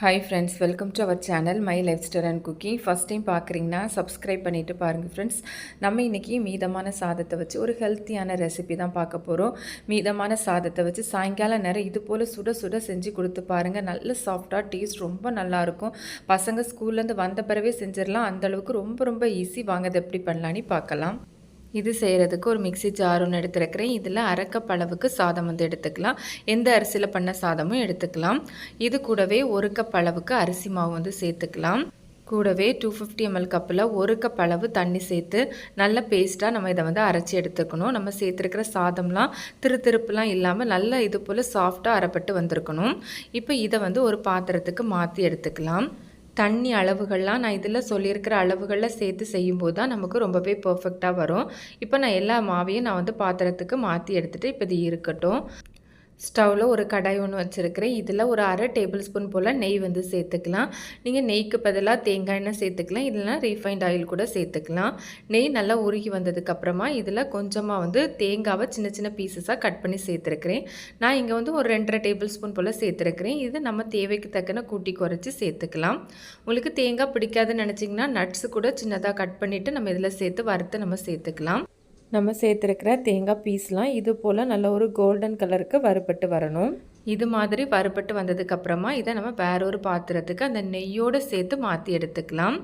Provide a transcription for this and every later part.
Hi friends welcome to our channel my lifestyle and cooking first time பார்க்குறீங்கன்னா subscribe பண்ணிவிட்டு பாருங்கள் friends நம்ம இன்றைக்கி மீதமான சாதத்தை வச்சு ஒரு ஹெல்த்தியான ரெசிபி தான் பார்க்க போகிறோம் மீதமான சாதத்தை வச்சு சாயங்காலம் நேரம் இது போல் சுட சுட செஞ்சு கொடுத்து பாருங்கள் நல்ல சாஃப்டாக டேஸ்ட் ரொம்ப நல்லாயிருக்கும் பசங்க ஸ்கூல்லேருந்து வந்த பிறவே செஞ்சிடலாம். அந்தளவுக்கு ரொம்ப ரொம்ப ஈஸி வாங்க எப்படி பண்ணலான்னு பார்க்கலாம். இது செய்கிறதுக்கு ஒரு மிக்சி ஜார் ஒன்று எடுத்துருக்கிறேன். இதில் அரைக்கப் அளவுக்கு சாதம் வந்து எடுத்துக்கலாம். எந்த அரிசியில் பண்ண சாதமும் எடுத்துக்கலாம். இது கூடவே ஒரு கப் அளவுக்கு அரிசி மாவு வந்து சேர்த்துக்கலாம். கூடவே டூ ஃபிஃப்டி எம்எல் கப்பில் ஒரு கப் அளவு தண்ணி சேர்த்து நல்ல பேஸ்ட்டாக நம்ம இதை வந்து அரைச்சி எடுத்துக்கணும். நம்ம சேர்த்துருக்கிற சாதம்லாம் திரு திருப்புலாம் இல்லாமல் நல்ல இது போல் சாஃப்டாக அரைப்பட்டு வந்திருக்கணும். இப்போ இதை வந்து ஒரு பாத்திரத்துக்கு மாற்றி எடுத்துக்கலாம். தண்ணி அளவுகள்லாம் நான் இதில் சொல்லியிருக்கிற அளவுகளில் சேர்த்து செய்யும்போது தான் நமக்கு ரொம்பவே பர்ஃபெக்டாக வரும். இப்போ நான் எல்லா மாவையும் நான் வந்து பாத்திரத்துக்கு மாற்றி எடுத்துகிட்டு இப்போ இது இருக்கட்டும். ஸ்டவ்வில் ஒரு கடாய் ஒன்று வச்சுருக்கிறேன். இதில் ஒரு அரை டேபிள் ஸ்பூன் போல் நெய் வந்து சேர்த்துக்கலாம். நீங்கள் நெய்க்கு பதிலாக தேங்காய் எண்ணெய் சேர்த்துக்கலாம். இல்லைனா ரீஃபைண்ட் ஆயில் கூட சேர்த்துக்கலாம். நெய் நல்லா உருகி வந்ததுக்கப்புறமா இதில் கொஞ்சமாக வந்து தேங்காவை சின்ன சின்ன பீசஸாக கட் பண்ணி சேர்த்துருக்கிறேன். நான் இங்கே வந்து ஒரு ரெண்டரை டேபிள் ஸ்பூன் போல் சேர்த்துருக்கிறேன். இது நம்ம தேவைக்கு தக்கன கூட்டி குறைச்சி சேர்த்துக்கலாம். உங்களுக்கு தேங்காய் பிடிக்காதுன்னு நினச்சிங்கன்னா நட்ஸு கூட சின்னதாக கட் பண்ணிவிட்டு நம்ம இதில் சேர்த்து வறுத்து நம்ம சேர்த்துக்கலாம். நம்ம சேர்த்துருக்கிற தேங்காய் பீஸ்லாம் இது போல் நல்ல ஒரு கோல்டன் கலருக்கு வறுபட்டு வரணும். இது மாதிரி வறுபட்டு வந்ததுக்கப்புறமா இதை நம்ம வேற ஒரு பாத்திரத்துக்கு அந்த நெய்யோடு சேர்த்து மாற்றி எடுத்துக்கலாம்.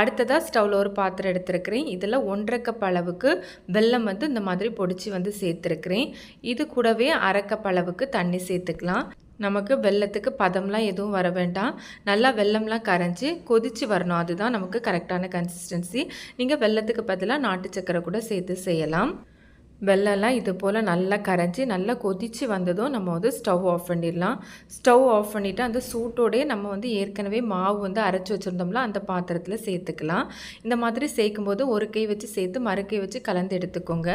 அடுத்ததாக ஸ்டவ்வில் ஒரு பாத்திரம் எடுத்துருக்கிறேன். இதில் ஒன்றரை கப் அளவுக்கு வெல்லம் வந்து இந்த மாதிரி பொடிச்சு வந்து சேர்த்துருக்கிறேன். இது கூடவே அரை கப் அளவுக்கு தண்ணி சேர்த்துக்கலாம். நமக்கு வெள்ளத்துக்கு பதம்லாம் எதுவும் வர வேண்டாம். நல்லா வெள்ளம்லாம் கரைஞ்சி கொதித்து வரணும். அதுதான் நமக்கு கரெக்டான கன்சிஸ்டன்சி நீங்கள் வெள்ளத்துக்கு பதிலாக நாட்டு சக்கரை கூட சேர்த்து செய்யலாம். வெள்ளம்லாம் இது போல் நல்லா கரைஞ்சி நல்லா கொதித்து வந்ததும் நம்ம வந்து ஸ்டவ் ஆஃப் பண்ணிடலாம். ஸ்டவ் ஆஃப் பண்ணிவிட்டு அந்த சூட்டோடே நம்ம வந்து ஏற்கனவே மாவு வந்து அரைச்சி வச்சுருந்தோம்ல அந்த பாத்திரத்தில் சேர்த்துக்கலாம். இந்த மாதிரி சேர்க்கும்போது ஒரு கை வச்சு சேர்த்து மறுக்கை வச்சு கலந்து எடுத்துக்கோங்க.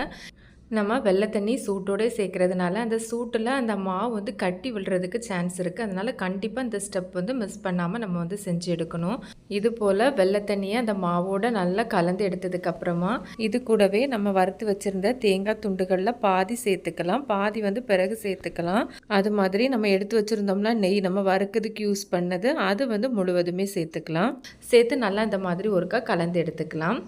நம்ம வெள்ளை தண்ணி சூட்டோடே சேர்க்குறதுனால அந்த சூட்டில் அந்த மாவு வந்து கட்டி விழுறதுக்கு சான்ஸ் இருக்குது அதனால் கண்டிப்பாக இந்த ஸ்டெப் வந்து மிஸ் பண்ணாமல் நம்ம வந்து செஞ்சு எடுக்கணும். இது போல் வெள்ளை தண்ணியை அந்த மாவோட நல்லா கலந்து எடுத்ததுக்கப்புறமா இது கூடவே நம்ம வறுத்து வச்சுருந்த தேங்காய் துண்டுகளில் பாதி சேர்த்துக்கலாம். பாதி வந்து பிறகு சேர்த்துக்கலாம். அது மாதிரி நம்ம எடுத்து வச்சுருந்தோம்னா நெய் நம்ம வறுக்கிறதுக்கு யூஸ் பண்ணது அது வந்து முழுவதுமே சேர்த்துக்கலாம். சேர்த்து நல்லா இந்த மாதிரி ஒருக்கா கலந்து எடுத்துக்கலாம்.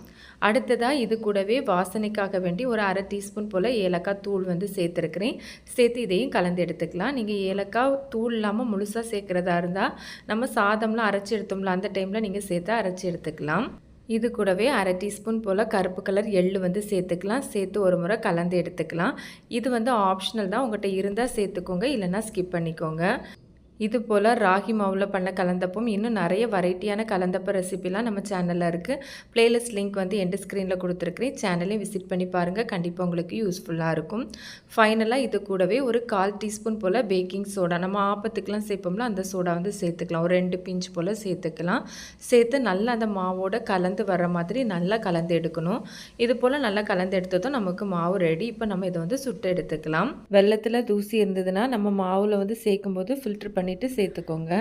அடுத்ததாக இது கூடவே வாசனைக்காக வேண்டி ஒரு அரை டீஸ்பூன் போல் ஏலக்காய் தூள் வந்து சேர்த்துருக்குறேன். சேர்த்து இதையும் கலந்து எடுத்துக்கலாம். நீங்கள் ஏலக்காய் தூள் இல்லாமல் முழுசாக சேர்க்குறதா இருந்தால் நம்ம சாதம்லாம் அரைச்சி எடுத்தோம்ல அந்த டைமில் நீங்கள் சேர்த்து அரைச்சி எடுத்துக்கலாம். இது கூடவே அரை டீஸ்பூன் போல் கருப்பு கலர் எள்ளு வந்து சேர்த்துக்கலாம். சேர்த்து ஒரு முறை கலந்து எடுத்துக்கலாம். இது வந்து ஆப்ஷனல் தான். உங்கள்கிட்ட இருந்தால் சேர்த்துக்கோங்க இல்லைனா ஸ்கிப் பண்ணிக்கோங்க. இது போல் ராகி மாவில் பண்ண கலந்தப்பம் இன்னும் நிறைய வெரைட்டியான கலந்தப்ப ரெசிபிலாம் நம்ம சேனலில் இருக்குது ப்ளேலிஸ்ட் லிங்க் வந்து எண்டு ஸ்க்ரீனில் கொடுத்துருக்குறேன். சேனலையும் விசிட் பண்ணி பாருங்கள் கண்டிப்பாக உங்களுக்கு யூஸ்ஃபுல்லாக இருக்கும். ஃபைனலாக இது கூடவே ஒரு கால் டீஸ்பூன் போல் பேக்கிங் சோடா நம்ம ஆப்பத்துக்கெலாம் சேர்ப்போம்ல அந்த சோடா வந்து சேர்த்துக்கலாம். ஒரு ரெண்டு பிஞ்ச் போல் சேர்த்துக்கலாம். சேர்த்து நல்லா அந்த மாவோட கலந்து வர மாதிரி நல்லா கலந்து எடுக்கணும். இது போல் நல்லா கலந்து எடுத்ததும் நமக்கு மாவு ரெடி இப்போ நம்ம இதை வந்து சுட்டு எடுத்துக்கலாம். வெள்ளத்தில் தூசி இருந்ததுன்னா நம்ம மாவில் வந்து சேர்க்கும்போது ஃபில்ட்ரு பண்ணி பண்ணிவிட்டு சேர்த்துக்கோங்க.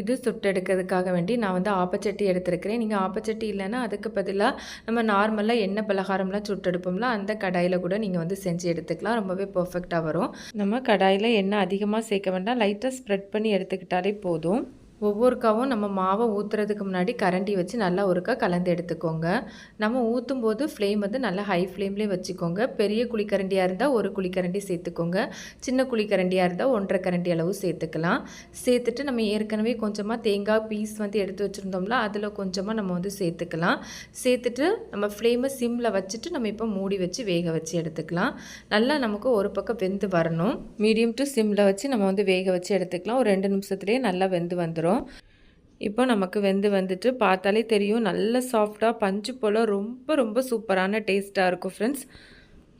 இது சுட்டெடுக்கிறதுக்காக வேண்டி நான் வந்து ஆப்பச்சட்டி எடுத்திருக்கிறேன். நீங்கள் ஆப்பச்சட்டி இல்லைன்னா அதுக்கு பதிலாக நம்ம நார்மலாக எண்ணெய் பலகாரம்லாம் சுட்டெடுப்போம்ல அந்த கடாயில் கூட நீங்கள் வந்து செஞ்சு எடுத்துக்கலாம். ரொம்பவே பர்ஃபெக்டாக வரும். நம்ம கடாயில் எண்ணெய் அதிகமாக சேர்க்க வேண்டாம். லைட்டாக ஸ்ப்ரெட் பண்ணி எடுத்துக்கிட்டாலே போதும். ஒவ்வொருக்காவும் நம்ம மாவை ஊற்றுறதுக்கு முன்னாடி கரண்டி வச்சு நல்லா ஒருக்கா கலந்து எடுத்துக்கோங்க. நம்ம ஊற்றும் போது ஃப்ளேம் வந்து நல்லா ஹை ஃப்ளேம்லேயே வச்சுக்கோங்க. பெரிய குழிக்கரண்டியாக இருந்தால் ஒரு குழிக்கரண்டி சேர்த்துக்கோங்க. சின்ன குழிக்கரண்டியாக இருந்தால் ஒன்றரை கரண்டி அளவு சேர்த்துக்கலாம். சேர்த்துட்டு நம்ம ஏற்கனவே கொஞ்சமாக தேங்காய் பீஸ் வந்து எடுத்து வச்சுருந்தோம்ல அதில் கொஞ்சமாக நம்ம வந்து சேர்த்துக்கலாம். சேர்த்துட்டு நம்ம ஃப்ளேமை சிம்மில் வச்சுட்டு நம்ம இப்போ மூடி வச்சு வேக வச்சு எடுத்துக்கலாம். நல்லா நமக்கு ஒரு பக்கம் வெந்து வரணும். மீடியம் டு சிம்மில் வச்சு நம்ம வந்து வேக வச்சு எடுத்துக்கலாம். ஒரு ரெண்டு நிமிஷத்துலேயே நல்லா வெந்து வந்துடும் வந்துடும் இப்போ நமக்கு வெந்து வந்துட்டு பார்த்தாலே தெரியும் நல்ல சாஃப்டாக பஞ்சு போல் ரொம்ப ரொம்ப சூப்பரான டேஸ்ட்டாக இருக்கும் ஃப்ரெண்ட்ஸ்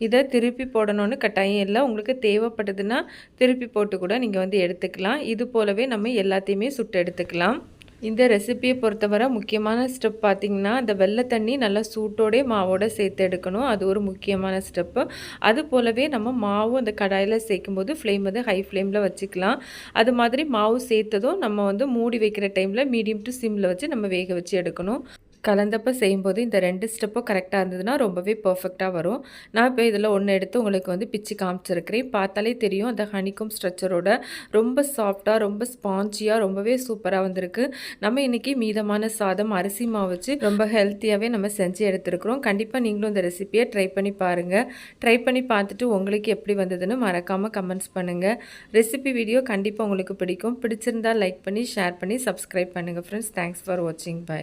இதை திருப்பி போடணும்னு கட்டாயம் இல்லை. உங்களுக்கு தேவைப்பட்டதுன்னா திருப்பி போட்டு கூட நீங்கள் வந்து எடுத்துக்கலாம். இது போலவே நம்ம எல்லாத்தையுமே சுட்டு எடுத்துக்கலாம். இந்த ரெசிப்பியை பொறுத்தவரை முக்கியமான ஸ்டெப் பார்த்திங்கன்னா அந்த வெள்ளை தண்ணி நல்லா சூட்டோடே மாவோடு சேர்த்து எடுக்கணும். அது ஒரு முக்கியமான ஸ்டெப்பு அது போலவே நம்ம மாவு அந்த கடாயில் சேர்க்கும்போது ஃப்ளேம் வந்து ஹை ஃப்ளேமில் வச்சுக்கலாம். அது மாதிரி மாவு சேர்த்ததும் நம்ம வந்து மூடி வைக்கிற டைமில் மீடியம் டு சிம்மில் வச்சு நம்ம வேக வச்சு எடுக்கணும். கலந்தப்போ செய்யும்போது இந்த ரெண்டு ஸ்டெப்பும் கரெக்டாக இருந்ததுன்னா ரொம்பவே பர்ஃபெக்டாக வரும். நான் இப்போ இதில் ஒன்று எடுத்து உங்களுக்கு வந்து பிச்சு காமிச்சிருக்கிறேன். பார்த்தாலே தெரியும் அந்த ஹனிக்கும் ஸ்ட்ரக்சரோட ரொம்ப சாஃப்டாக ரொம்ப ஸ்பாஞ்சியாக ரொம்பவே சூப்பராக வந்திருக்கு. நம்ம இன்றைக்கி மீதமான சாதம் அரிசி மாவு வச்சு ரொம்ப ஹெல்த்தியாகவே நம்ம செஞ்சு எடுத்துருக்குறோம். கண்டிப்பாக நீங்களும் இந்த ரெசிபியை ட்ரை பண்ணி பாருங்கள் ட்ரை பண்ணி பார்த்துட்டு உங்களுக்கு எப்படி வந்ததுன்னு மறக்காமல் கமெண்ட்ஸ் பண்ணுங்கள் ரெசிபி வீடியோ கண்டிப்பாக உங்களுக்கு பிடிக்கும். பிடிச்சிருந்தால் லைக் பண்ணி ஷேர் பண்ணி சப்ஸ்கிரைப் பண்ணுங்கள் ஃப்ரெண்ட்ஸ் தேங்க்ஸ் ஃபார் வாட்சிங் பை